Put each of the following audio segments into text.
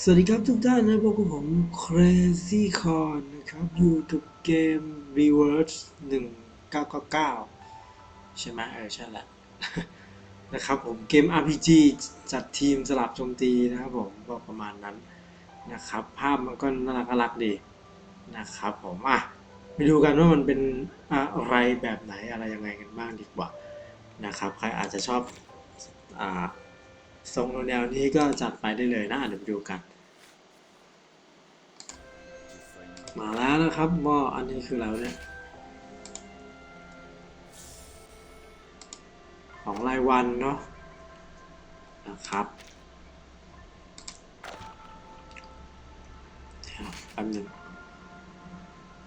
สวัสดีครับทุกท่านนะพวกบผม Crazy Con นะครับ อยู่กับเกม Reverse 1999 ใช่ไหมเออ ใช่แหละ นะครับผมเกม RPG จัดทีมสลับโจมตีนะครับผมก็ประมาณนั้นนะครับ ภาพมันก็น่ารักน่ารักดีนะครับผมอะไปดูกันว่ามันเป็นอะไรแบบไหนอะไรยังไงกันบ้างดีกว่านะครับ ใครอาจจะชอบอ่า ทรงแนวนี้ก็จัดไปได้เลยนะเดี๋ยวไปดูกัน มาแล้วนะครับว่าอันนี้คืออะไรวะเนี่ยของรายวันเนาะนะครับเดี๋ยวแป๊บหนึง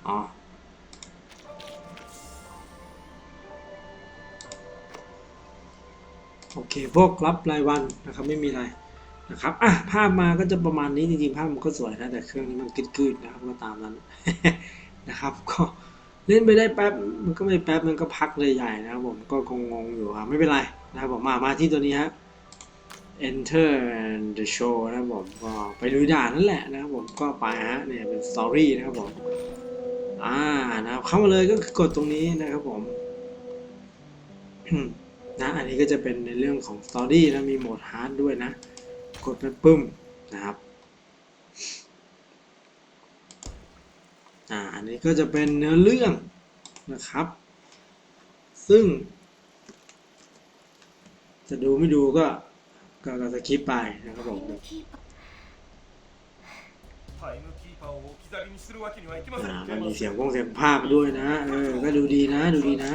อ๋อ โอเค พวกรับรายวันนะครับไม่มีอะไรนะครับอะภาพมาก็จะประมาณนี้จริงๆภาพมันก็สวยนะแต่เครื่องนี้มันกึดๆนะครับก็ตามนั้นนะครับ ก็เล่นไปได้แป๊บมันก็ไม่แป๊บมันก็พักเลยใหญ่นะครับผมก็คงงงอยู่ครับไม่เป็นไรนะครับผมมามาที่ตัวนี้ฮะ enter the show นะครับผมก็ไปลุยด่านนั่นแหละนะครับผมก็ไปฮะเนี่ยเป็น story นะครับผมอ่านะครับเข้ามาเลยก็คือกดตรงนี้นะครับผม นะอันนี้ก็จะเป็นในเรื่องของสตอรี่แล้มีโหมดฮาร์ดด้วยนะ กดไปปึ้มนะครับอ่าอันนี้ก็จะเป็นเนื้อเรื่องนะครับ ซึ่ง จะดูไม่ดูก็ก็จะคริปไปนะครับผมมีเสียงวงเสียงภาพด้วยนะ เออ ก็ดูดีนะ ดูดีนะ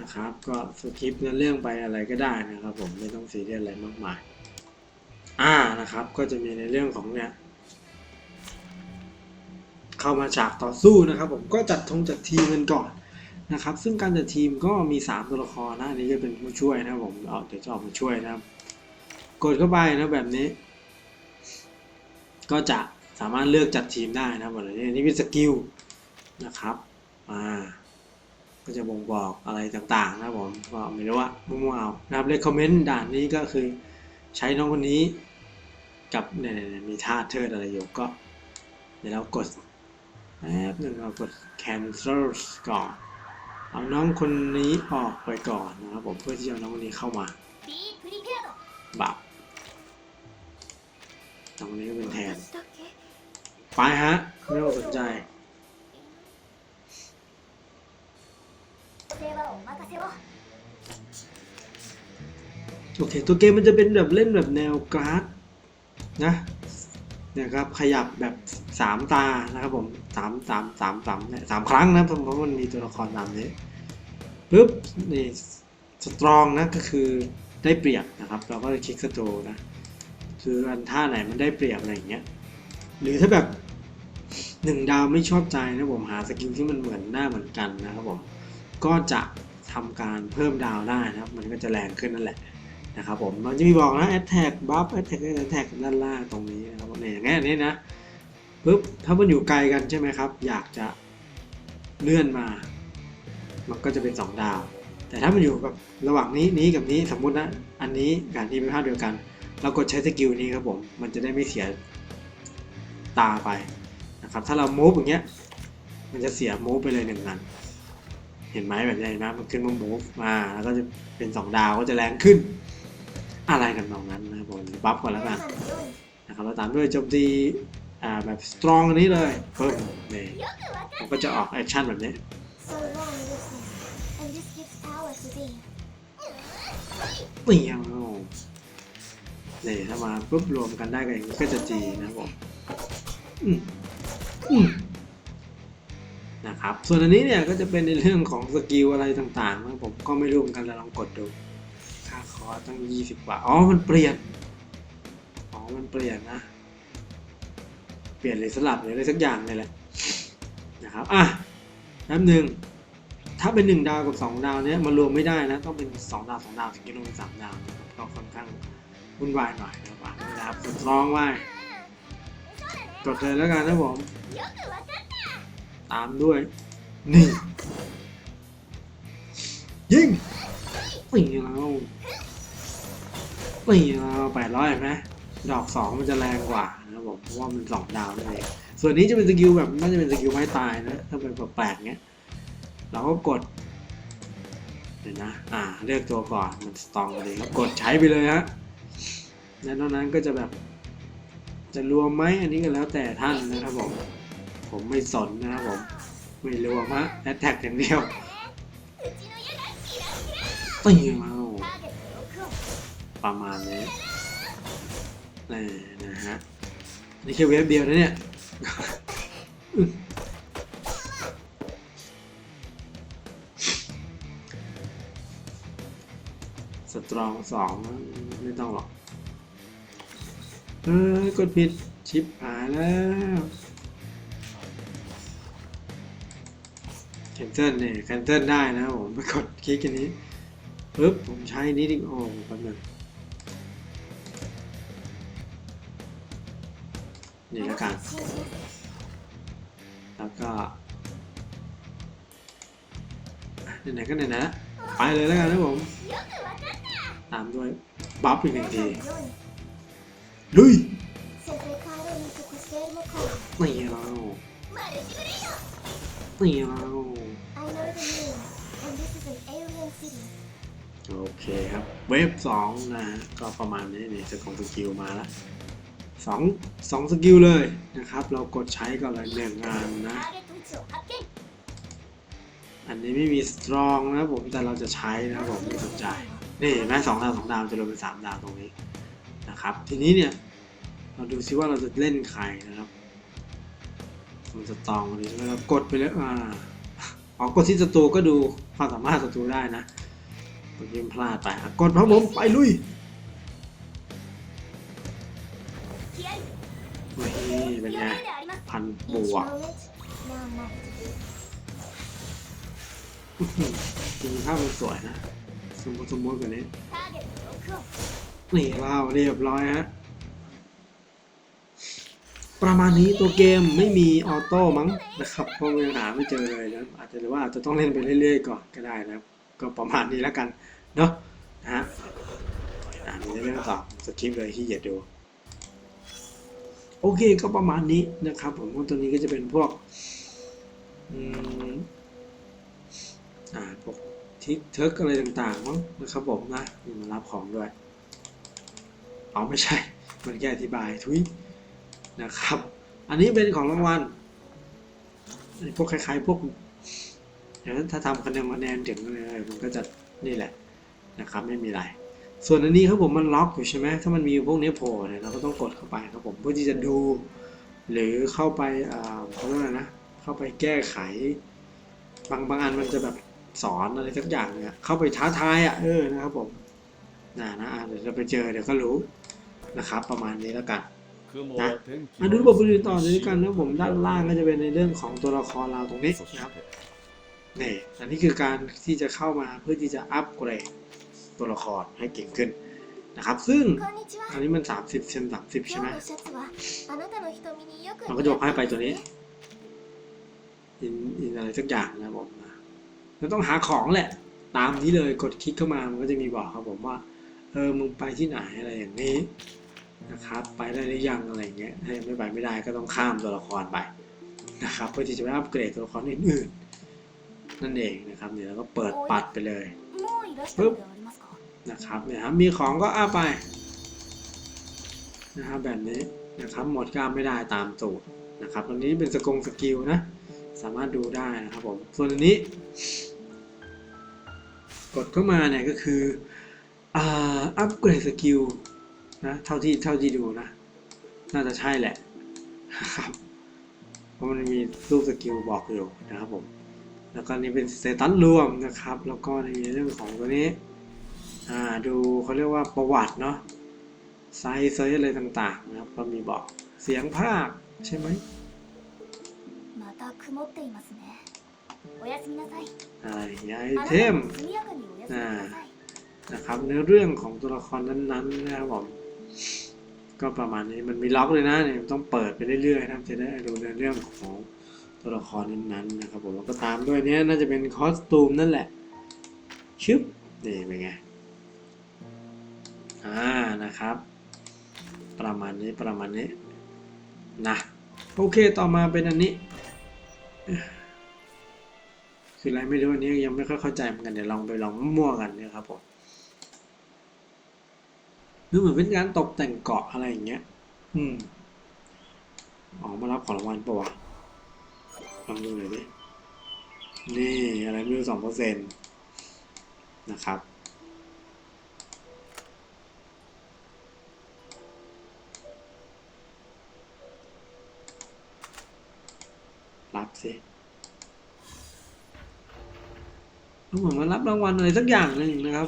นะครับ ก็สคริปต์เนื้อเรื่องไปอะไรก็ได้นะครับผมไม่ต้องซีเรียสอะไรมากมาย อ่านะครับก็จะมีในเรื่องของเนี่ยเข้ามาฉากต่อสู้นะครับ ผมก็จัดทงจัดทีมกันก่อนนะครับ ซึ่งการจัดทีมก็มี 3 ตัวละครนะอันนี้ก็เป็นผู้ช่วยนะผมเอาเดี๋ยวจะออกมาช่วยนะครับ กดเข้าไปนะแบบนี้ ก็จะสามารถเลือกจัดทีมได้นะครับแบบนี้นนี่เป็นสกิลนะครับ อ่า ก็จะบ่งบอกอะไรต่างๆนะครับผมก็ไม่รู้ว่ามั่วๆเอานะครับเลคคอมเมนต์ด่านนี้ก็คือใช้น้องคนนี้ กับเนี่ยมีท่าเทิดอะไรอยู่ก็เดี๋ยวเรากดแอปหนึ่งเรากด cancel ก่อน เอาน้องคนนี้ออกไปก่อนนะครับผมเพื่อที่จะน้องคนนี้เข้ามาบับน้องคนนี้เป็นแทนไปฮะไม่ต้องสนใจ โอเค ตัวเกมมันจะเป็นแบบเล่นแบบแนวกร์ดนะเนี่ยครับขยับแบบสามตานะครับผมสามสามสามสามเนี่ยสามครั้งนะเพราะว่ามันมีตัวละครตามนี้ปุ๊บนี่สตรองนะก็คือได้เปรียบนะครับ เราก็จะคลิกสตรนะคืออันท่าไหนมันได้เปรียบอะไรอย่างเงี้ยหรือถ้าแบบหนึ่งดาวไม่ชอบใจนะผมหาสกิลที่มันเหมือนหน้าเหมือนกันนะครับผม ก็จะทำการเพิ่มดาวได้นะครับ มันก็จะแรงขึ้นนั่นแหละนะครับผมมันจะมีบอกนะ attack buff attack attack ด้านล่างตรงนี้นะครับเนี่ยอย่างเงี้ยนี้นะปุ๊บถ้ามันอยู่ไกลกันใช่ไหมครับ อยากจะเลื่อนมา มันก็จะเป็น 2 ดาว แต่ถ้ามันอยู่แบบระหว่างนี้นี้กับนี้สมมุตินะอันนี้กับอันนี้เป็นภาพเดียวกัน เรากดใช้สกิลนี้ครับผมมันจะได้ไม่เสียตาไปนะครับถ้าเรา move อย่างเงี้ยมันจะเสีย move ไปเลยหนึ่งอัน เห็นไหมแบบนี้นะมันขึ้นมา move มาแล้วก็จะเป็น 2 ดาวก็จะแรงขึ้น อะไรกันตรงนั้นนะผมบัฟก่อนแล้วกันนะครับแล้วตามด้วยโจมตีอ่าแบบสตรองนี้เลยเพิ่มนี่ยมันก็จะออกแอคชั่นแบบนี้เตียงนี่ยถ้ามาปุ๊บรวมกันได้ก็อย่างนี้ก็จะจีนะผมอืมอืม นะครับ ส่วนอันนี้เนี่ยก็จะเป็นในเรื่องของสกิลอะไรต่างๆนะผมก็ไม่รู้เหมือนกันลองกดดู ค่าคอตั้ง 20 กว่า อ๋อ มันเปลี่ยน อ๋อ มันเปลี่ยนนะ เปลี่ยนเลยสลับเลยอะไรสักอย่างเลยแหละนะครับ อะน้ำหนึ่ง ถ้าเป็น 1 ดาวกับ 2 ดาวเนี่ยมารวมไม่ได้นะ ต้องเป็น 2 ดาว 2 ดาวถึงจะรวมเป็น3ดาวครับก็ค่อนข้างวุ่นวายหน่อยนะครับนะครับร้องว่า กดเลยแล้วกันนะผม ตามด้วย นี่ ยิงนี่เรานี่เราแปดร้อยเห็นไหมดอกสองมันจะแรงกว่านะครับผมเพราะว่ามันสองดาวนั่นเองส่วนนี้จะเป็นสกิลแบบน่าจะเป็นสกิลไม้ตายนะถ้าเป็นแปลกๆเงี้ยเราก็กดเดี๋ยวนะ อ่า เลือกตัวก่อน มันสตรองเลยครับ กดใช้ไปเลยฮะแล้วนอกนั้นก็จะแบบ จะรวมไหมอันนี้ก็แล้วแต่ท่านนะครับผม ผมไม่สนนะครับผม ไม่รวมฮะแท็กอย่างเดียวตีมาประมาณนี้นี่นะฮะ นี่แค่เวฟเดียวนะเนี่ยสตรองสองไม่ต้องหรอก เออกดผิดชิปหายแล้ว cancel เนี่ย cancel ได้นะผมไปกดคลิกอันนี้ปึ๊บผมใช้นี้ดิโอ้แป๊บนึงนี่แล้วกัน แล้วก็ไหนๆก็ไหนนะไปเลยแล้วกันนะผม ตามด้วยบัฟอีกหนึ่งทีลุยนี่เรานี่เรา โอเคครับ เวฟสองนะก็ประมาณนี้นี่จะของสกิลมาละสองสองสกิลเลยนะครับ เรากดใช้ก่อนเลยเนื่องงานนะ อันนี้ไม่มีสตรองนะผมแต่เราจะใช้นะผมไม่สนใจ นี่แม่สองดาวสองดาวจะรวมเป็นสามดาวตรงนี้นะครับ ทีนี้เนี่ยเราดูซิว่าเราจะเล่นใครนะครับมันจะตองเลยเรากดไปเล้วอ่า ออกกดที่ศัตรูก็ดูความสามารถศัตรูได้นะกดยิงพลาดไปกดพระบผมไปลุยนี่เป็นไงพันบวกจริงภาพมันสวยนะ สมบูรณ์สมบูรณ์กว่านี้นี่ว้าวเรียบร้อยฮะ ประมาณนี้ตัวเกมไม่มีออโต้มั้งนะครับเพราะยังหาไม่เจอเลยนะอาจจะหรือว่าอาจจะต้องเล่นไปเรื่อยๆก่อนก็ได้นะครับก็ประมาณนี้แล้วกันเนาะนะฮะอ่ามีเรื่องต่อสคริปต์เลยที่เหยียดดูโอเคก็ประมาณนี้นะครับ ผมตัวนี้ก็จะเป็นพวกอ่าพวกทิกเทิร์กอะไรต่างๆมั้งนะครับผมนะนี่มารับของด้วยเอาไม่ใช่ มันแค่อธิบายทุย นะครับ อันนี้เป็นของรางวัลพวกคล้ายๆพวกอย่างนั้นถ้าทำคะแนนคะแนนถึงเลยมันก็จะนี่แหละนะครับไม่มีอะไร ส่วนอันนี้ครับผมมันล็อกอยู่ใช่ไหมถ้ามันมีพวกนี้โผล่เนี่ยเราก็ต้องกดเข้าไปครับผมเพื่อที่จะดู หรือเข้าไปอ่าเขาเรียกอะไรนะเข้าไปแก้ไข บางบางอันมันจะแบบสอนอะไรสักอย่างเนี่ยเข้าไปท้าทายอะเออนะครับผมน่านะอะเดี๋ยวเราไปเจอเดี๋ยวก็รู้นะครับ ประมาณนี้แล้วกัน นะมาดูบทบริต่อด้วยกันนะผมด้านล่างก็จะเป็นในเรื่องของตัวละครเราตรงนี้นะครับนี่อันนี้คือการที่จะเข้ามาเพื่อที่จะอัปเกรดตัวละครให้เก่งขึ้นนะครับ ซึ่งอันนี้มัน 30เซนสามสิบใช่ไหมเราก็จะบกให้ไปตัวนี้อินอินอะไรสักอย่างนะผมนะเราต้องหาของแหละ ตามนี้เลยกดคลิกเข้ามามันก็จะมีบอกครับผมว่า เออมึงไปที่ไหนอะไรอย่างนี้ นะครับ ไปได้หรือยังอะไรเงี้ยถ้ายังไม่ไปไม่ได้ก็ต้องข้ามตัวละครไปนะครับเพื่อที่จะไปอัปเกรดตัวละครอื่นๆนั่นเองนะครับเดี๋ยวเราก็เปิดปัดไปเลยปึ๊บนะครับเนี่ยครับมีของก็อ้าไปนะครับแบบนี้นะครับหมดก็ไม่ได้ตามตูดนะครับตอนนี้เป็นสกงสกิลนะสามารถดูได้นะครับผมส่วนอันนี้ กดเข้ามาเนี่ยก็คืออัปเกรดสกิล นะเท่าที่เท่าที่ดูนะ น่าจะใช่แหละครับเพราะมันมีรูปสกิลบอกอยู่นะครับผมแล้วก็นี่เป็นสเตตัสรวมนะครับ แล้วก็ในเรื่องของตัวนี้ดูเขาเรียกว่าประวัติเนาะไซส์เซอร์อะไรต่างๆนะครับ ก็มีบอกเสียงภาคใช่ไหมอ่าย้ยเทมนะครับเนื้อเรื่องของตัวละครนั้นๆนะครับผม ก็ประมาณนี้มันมีล็อกเลยนะเนี่ยต้องเปิดไปเรื่อยๆนะจะได้ดูเนื้อเรื่องของตัวละครนั้นๆนะครับผมแล้วก็ตามด้วยเนี้ยน่าจะเป็นคอสตูมนั่นแหละชึบนี่เป็นไงอ่านะครับ ประมาณนี้ประมาณนี้นะโอเคต่อมาเป็นอันนี้ คืออะไรไม่รู้อันนี้ยังไม่ค่อยเข้าใจเหมือนกันเดี๋ยวลองไปลองมั่วกันนี่ยครับผม ดูเหมือนเป็นการตกแต่งเกาะอะไรอย่างเงี้ย อืมออมารับของรางวัลปะวะลองดูหน่อยดิ นี่อะไรไม่รู้สองเปอร์เซ็นต์นะครับ รับสิเหมือนมารับรางวัลอะไรสักอย่างหนึ่งนะครับ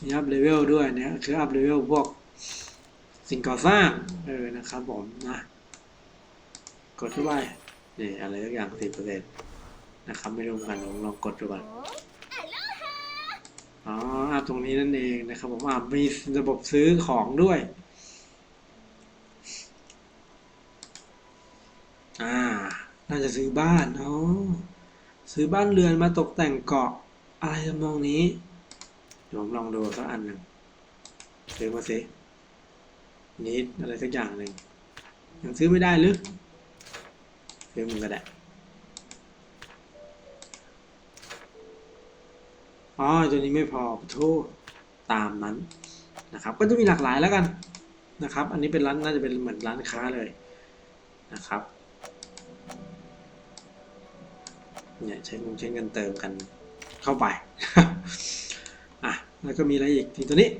มีอัพเลเวลด้วยเนี่ยคืออัพเลเวลพวกสิ่งก่อสร้างเออนะครับผมนะกดเข้าไปนี่อะไรสักอย่างสิบเปอร์เซ็นต์นะครับไม่รู้เหมือนกันลองลองกดดูก่อนอ๋ออะตรงนี้นั่นเองนะครับผมอะมีระบบซื้อของด้วย อ่า น่าจะซื้อบ้านอ๋อซื้อบ้านเรือนมาตกแต่งเกาะอะไรทำนองนี้ ผมลองดูสักอันหนึ่งซื้อมาสินิดอะไรสักอย่างหนึ่งยังซื้อไม่ได้หรือซื้อมันก็ได้อ๋อตัวนี้ไม่พอโทษตามนั้นนะครับ ก็จะมีหลากหลายแล้วกันนะครับ อันนี้เป็นร้านน่าจะเป็นเหมือนร้านค้าเลยนะครับเนี่ยใช้เงินใช้เงินเติมกันเข้าไป แล้วก็มีอะไรอีกทีตัวนี้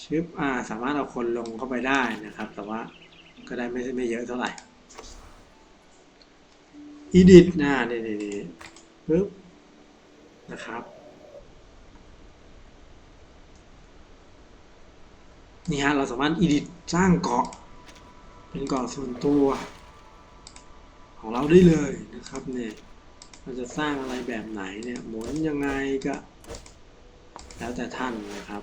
ชึบอ่าสามารถเอาคนลงเข้าไปได้นะครับ แต่ว่าก็ได้ไม่ไม่เยอะเท่าไหร่ edit นะนี่นี่นี่ปึ๊บนะครับ นี่ฮะ เราสามารถ edit สร้างเกาะ เป็นเกาะส่วนตัว ของเราได้เลยนะครับเนี่ย เราจะสร้างอะไรแบบไหนเนี่ยหมุนยังไงก็ แล้วแต่ท่านนะครับ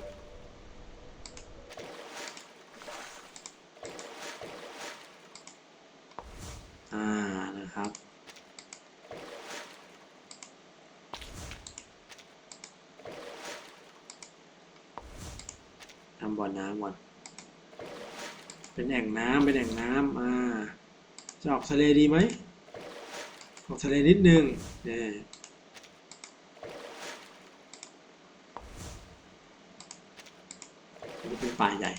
อ่านะครับ ทำบ่อน้ำก่อน เป็นแอ่งน้ำเป็นแอ่งน้ำอ่า จะออกทะเลดีไหม ของทะเลนิดนึงนี่นี่เป็นป่าใหญ่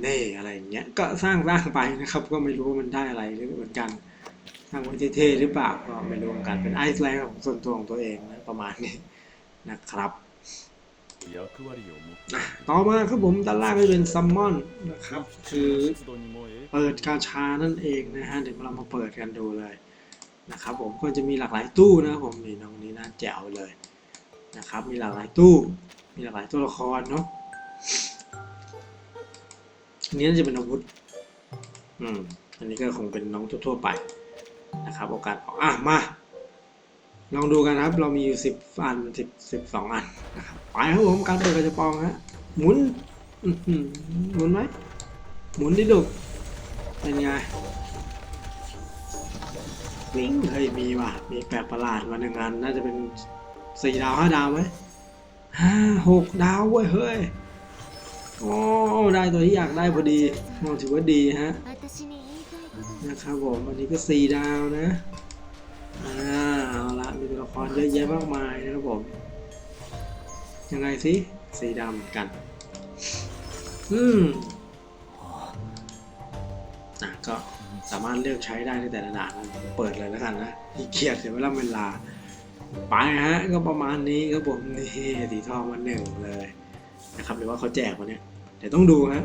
เน่อะไรเงี้ยก็สร้างร่างไปนะครับ ก็ไม่รู้ว่ามันได้อะไรหรือเหมือนกันสร้างไว้เทหรือเปล่าก็ไม่รู้เหมือนกันเป็นไอซ์แลนด์ของส่วนตัวของตัวเองนะประมาณนี้นะครับ ต่อมาครับผมด้านล่างก็เป็นซัมมอนนะครับ คือเปิดกาชานั่นเองนะฮะเดี๋ยวเรามาเปิดกันดูเลยนะครับผมก็จะมีหลากหลายตู้นะผมนี่ตรงนี้น่าแจ๋วเลยนะครับ มีหลากหลายตู้ มีหลากหลายตัวละครเนาะอันนี้น่าจะเป็นอาวุธอืมอันนี้ก็คงเป็นน้องทั่วไปนะครับ โอกาสออกอะมา ลองดูกันครับ เรามีอยู่สิบอันสิบสิบสองอันนะครับไปครับผมการเปิดกระจปองฮะหมุนหมุนไหมหมุนดิดุกเป็นไงปิ้งเฮ้ยมีว่ะมีแปลกประหลาดมาหนึ่งอันน่าจะเป็นสี่ดาวห้าดาวไหมห้าหกดาวเว้ยเฮ้ยโอ้ได้ตัวที่อยากได้พอดีมองถือว่าดีฮะนะครับผมอันนี้ก็สี่ดาวนะ อ่าเอาละมีตัวละครเยอะแยะมากมายนะครับผม ยังไงสิสีดำเหมือนกัน อืมอะก็สามารถเลือกใช้ได้ในแต่ละด่านนะเปิดเลยแล้วกันนะขี้เกียจเสียเวลาเวลา ไปฮะ ก็ประมาณนี้ครับผมนี่สีทองมาหนึ่งเลยนะครับหรือว่าเขาแจกมาเนี่ยเดี๋ยวต้องดูฮะ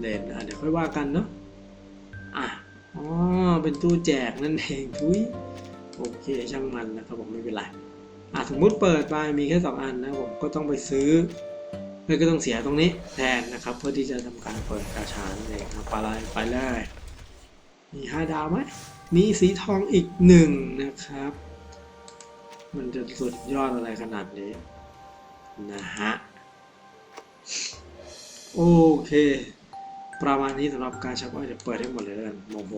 เด่นอะเดี๋ยวค่อยว่ากันเนาะ อ๋อ เป็นตู้แจกนั่นเองทุยโอเคช่างมันนะครับผมไม่เป็นไรอะสมมุติเปิดไปมีแค่สองอันนะผมก็ต้องไปซื้อเลยก็ต้องเสียตรงนี้แทนนะครับ เพื่อที่จะทำการเปิดกาชานั่นเองครับไปเลยไปเลยมีห้าดาวไหมมีสีทองอีกหนึ่งนะครับ มันจะสุดยอดอะไรขนาดนี้นะฮะโอเค ประมาณนี้สำหรับการชักว่าวเดี๋ยวเปิดให้หมดเลยแล้วกันโมโห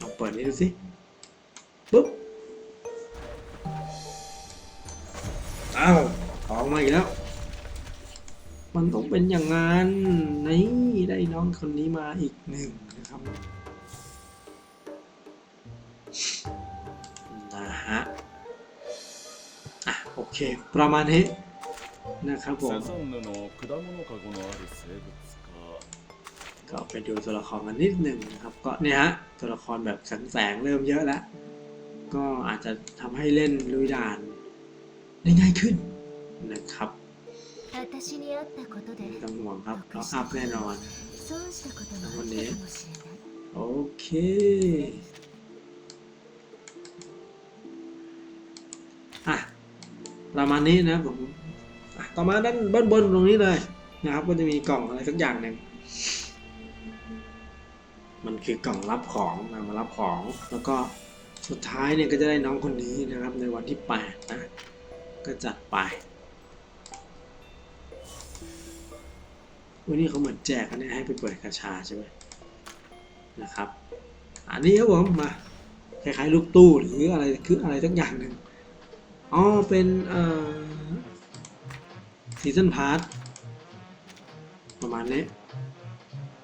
ลองเปิดนี้ดูสิปุ๊บอ้าวออกมาอีกแล้ว มันต้องเป็นอย่างนั้นนี่ได้น้องคนนี้มาอีกหนึ่งนะครับนะฮะอะโอเค ประมาณนี้นะครับผม ก็ไปดูตัวละครกันนิดหนึ่งนะครับ ก็เนี่ยฮะตัวละครแบบแสงๆเริ่มเยอะแล้ว ก็อาจจะทำให้เล่นลุยด่านได้ง่ายขึ้นนะครับต้องห่วงครับเราอัพแน่นอนทั้งวันนี้โอเคอะประมาณนี้นะผมต่อมาด้านบนบนตรงนี้เลยนะครับ ก็จะมีกล่องอะไรสักอย่างหนึ่ง คือกล่องรับของนะมารับของ แล้วก็สุดท้ายเนี่ยก็จะได้น้องคนนี้นะครับในวันที่แปดนะก็จัดไปวันนี้เขาเหมือนแจกกันเนี่ยให้ไปเปิดกาชาใช่ไหมนะครับ อันนี้ครับผมมาคล้ายๆลูกตู้หรืออะไรคืออะไรสักอย่างหนึ่งอ๋อเป็นเอ่อซีซันพาร์ทประมาณนี้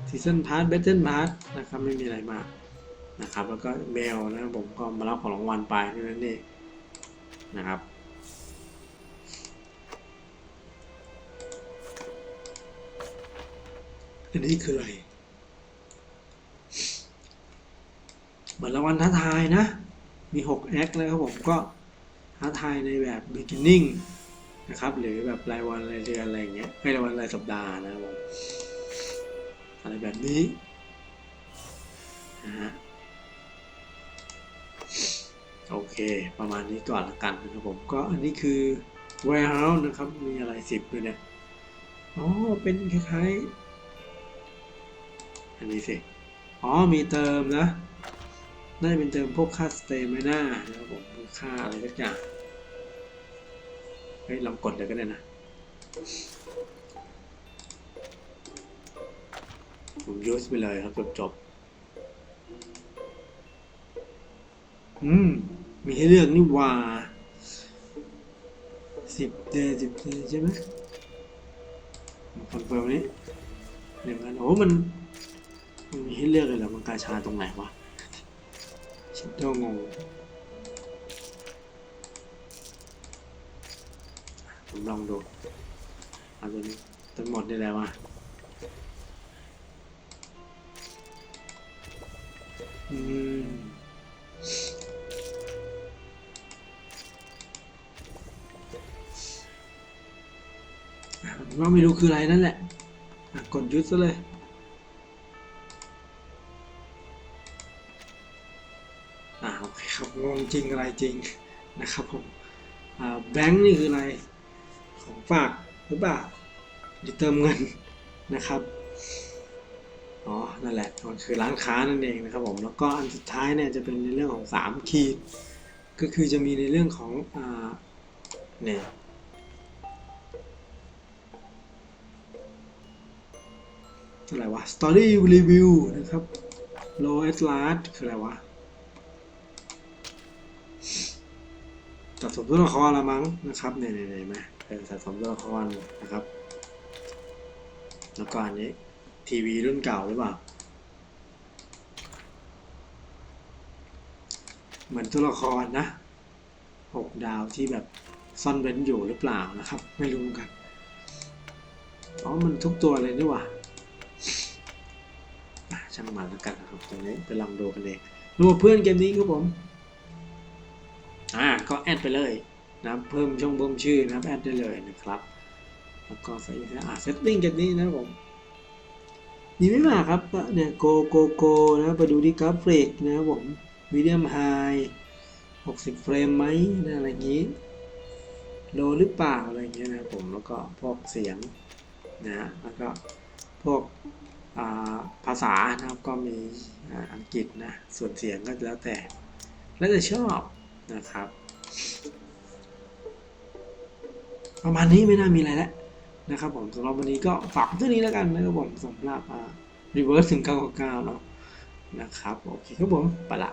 ซีซันพาร์ทเบสเทนพาร์ทนะครับไม่มีอะไรมากนะครับ แล้วก็เมลนะครับผมก็มารับของรางวัลไปเท่นั้นเองนะครับอันนี้คืออะไรเหมือนรางวัลท้าทายนะ มี 6 แอคเลยครับผมก็ท้าทายในแบบ beginning นะครับ หรือแบบรายวันรายเดือนอะไรอย่างเงี้ยไม่รายวันรายสัปดาห์นะครับผม อะไรแบบนี้นะฮะโอเค ประมาณนี้ก่อนละกันนะครับผม ก็อันนี้คือ warehouse นะครับ มีอะไรสิบด้วยเนี่ย อ๋อ เป็นคล้ายๆ อันนี้สิ อ๋อ มีเติมนะน่าจะเป็นเติมพวกค่าสเตมไม่น่านะครับผมค่าอะไรสักอย่าง เฮ้ยลองกดเลยก็ได้นะ ผมยูสไปเลยครับจบจบอืม มีให้เลือกนี่ว่าสิบเดย์สิบเดใช่ไหมมาคอนเฟิร์มนี้หนึ่งอันโอ้มันมันมีให้เลือกเลยเหรอมันกาชาตรงไหนวะชิดโดงงผมลองดูเอาตัวนี้ทั้งหมดได้แล้ววะ อืมว่าไม่รู้คืออะไรนั่นแหละกดยุดซะเลย อ่าโอเคครับงงจริงอะไรจริงนะครับผม อ่าแบงค์นี่คืออะไร ของฝากหรือเปล่าหรือเติมเงินนะครับ อ๋อ นั่นแหละมันคือร้านค้านั่นเองนะครับผม แล้วก็อันสุดท้ายเนี่ยจะเป็นในเรื่องของสามขีด ก็คือจะมีในเรื่องของอ่าเนี่ยอะไรวะ story review นะครับ low at last คืออะไรวะสะสมตัวละครละมั้งนะครับเนี่ยเนี่ยเนี่ยไหมสะสมตัวละครนะครับ แล้วก็อันนี้ ทีวีรุ่นเก่าหรือเปล่า เหมือนตัวละครนะหกดาวที่แบบซ่อนเว้นอยู่หรือเปล่านะครับ ไม่รู้เหมือนกัน อ๋อ มันทุกตัวเลยนี่หว่าช่างมันแล้วกันนะครับตรงนี้ไปลองดูกันเองรูปเพื่อนเกมนี้ครับผม อ่า ก็แอดไปเลยนะเพิ่มช่องเพิ่มชื่อนะครับแอดได้เลยนะครับ แล้วก็ใส่อ่าเซตติ้งกันนี้นะครับผม มีไม่มากครับเนี่ยโกโกโกนะไปดูที่กราฟิกนะครับผมมีเดียมไฮ60 เฟรมไหมนะอะไรอย่างนี้โลหรือเปล่าอะไรอย่างเงี้ยนะครับผมแล้วก็พวกเสียงนะแล้วก็พวกาภาษานะครับก็มีอังกฤษนะส่วนเสียงก็แล้วแต่ แล้วแต่ชอบนะครับ ประมาณนี้ไม่น่ามีอะไรแล้ว นะครับผมสำหรับวันนี้ก็ฝากเท่านี้แล้วกันนะครับผมสำหรับรีเวิร์สถึง999เนาะนะครับโอเคครับผมไปละ